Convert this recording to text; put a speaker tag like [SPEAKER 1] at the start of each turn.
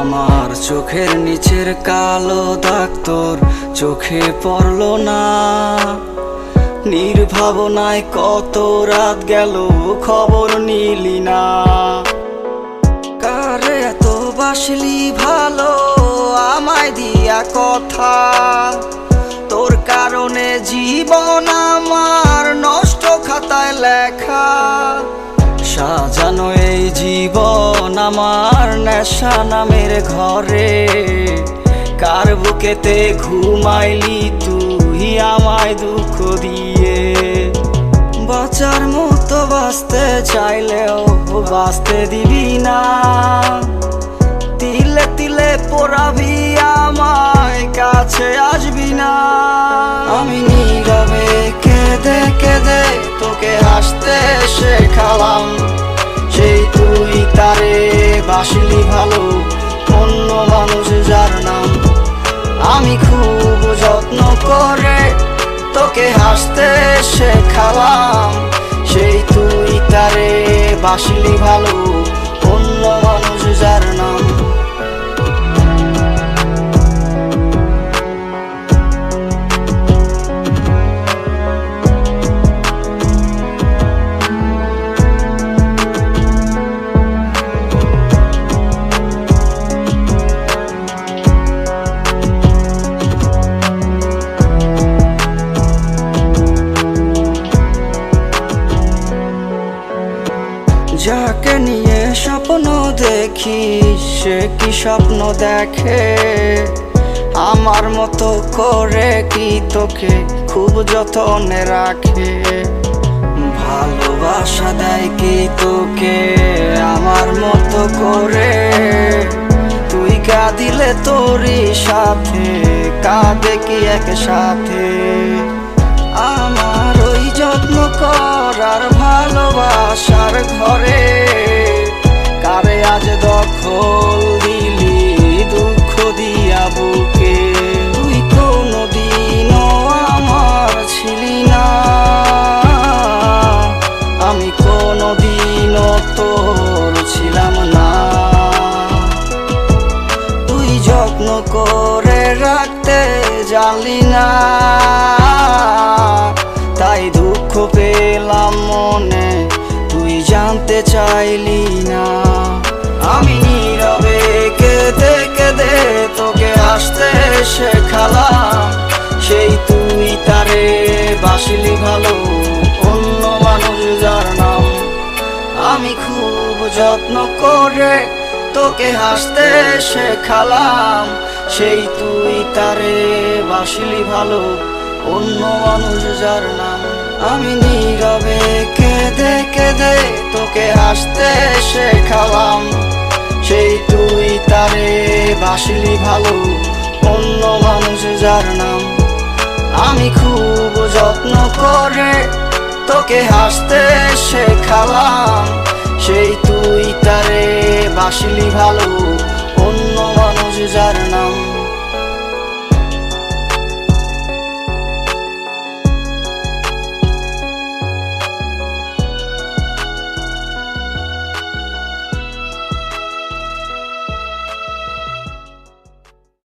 [SPEAKER 1] আমার চোখের নিচের কালো দাগ তোর চোখে পড়ল না। নির্ভাবনায় কত রাত গেল খবর নিলি না। কারে এত বাসলি ভালো আমায় দিয়া কথা? তোর কারণে জীবন আমার নেশা নামের ঘরে, কার বুকেতে ঘুমাইলি তুই আমায় দুঃখ দিয়ে? বাঁচার মতো বাঁচতে চাইলেও বাঁচতে দিবি না। তিলে তিলে পোড়াবি আমায়, কাছে আসবি না। আমি নীরবে কেঁদে কেঁদে তোকে হাসতে শেখালাম। বাসলি ভালো অন্য মানুষ যার নাম। আমি খুব যত্ন করে তোকে হাসতে শেখালাম। সেই তুই তারে বাসিলি ভালো অন্য মানুষ যার নাম। যাকে নিয়ে স্বপ্ন দেখি, সে কি স্বপ্ন দেখে? আমার মতো করে কি তোকে খুব যত্নে রাখে? ভালোবাসা দেয় কি তোকে আমার মতো করে? তুই কাঁদিলে তোরই সাথে, কাঁদে কি একসাথে? ভালোবাসার ঘরে, কারে আজ দখল দিলি? দুঃখ দিয়া বুকে। তুই কোনো দিনও আমার ছিলি না। আমি কোনো দিনও তোর ছিলাম না। তুই যত্ন করে রাখতে জানলি না। চাইলি না। আমি নীরবে কেঁদে কেঁদে তোকে আসতে শেখালাম। সেই তুই তারে বাসলি ভালো, অন্য মানুষ যার নাম। আমি খুব যত্ন করে তোকে হাসতে শেখালাম। সেই তুই তারে বাসলি ভালো, অন্য মানুষ যার নাম। আমি নীরবে কেঁদে তোকে হাসতে শেখালাম, সেই তুই তারে বাসলি ভালো, অন্য মানুষ যার নাম। আমি খুব যত্ন করে তোকে হাসতে শেখালাম, সেই তুই তারে বাসলি ভালো, অন্য মানুষ যার নাম।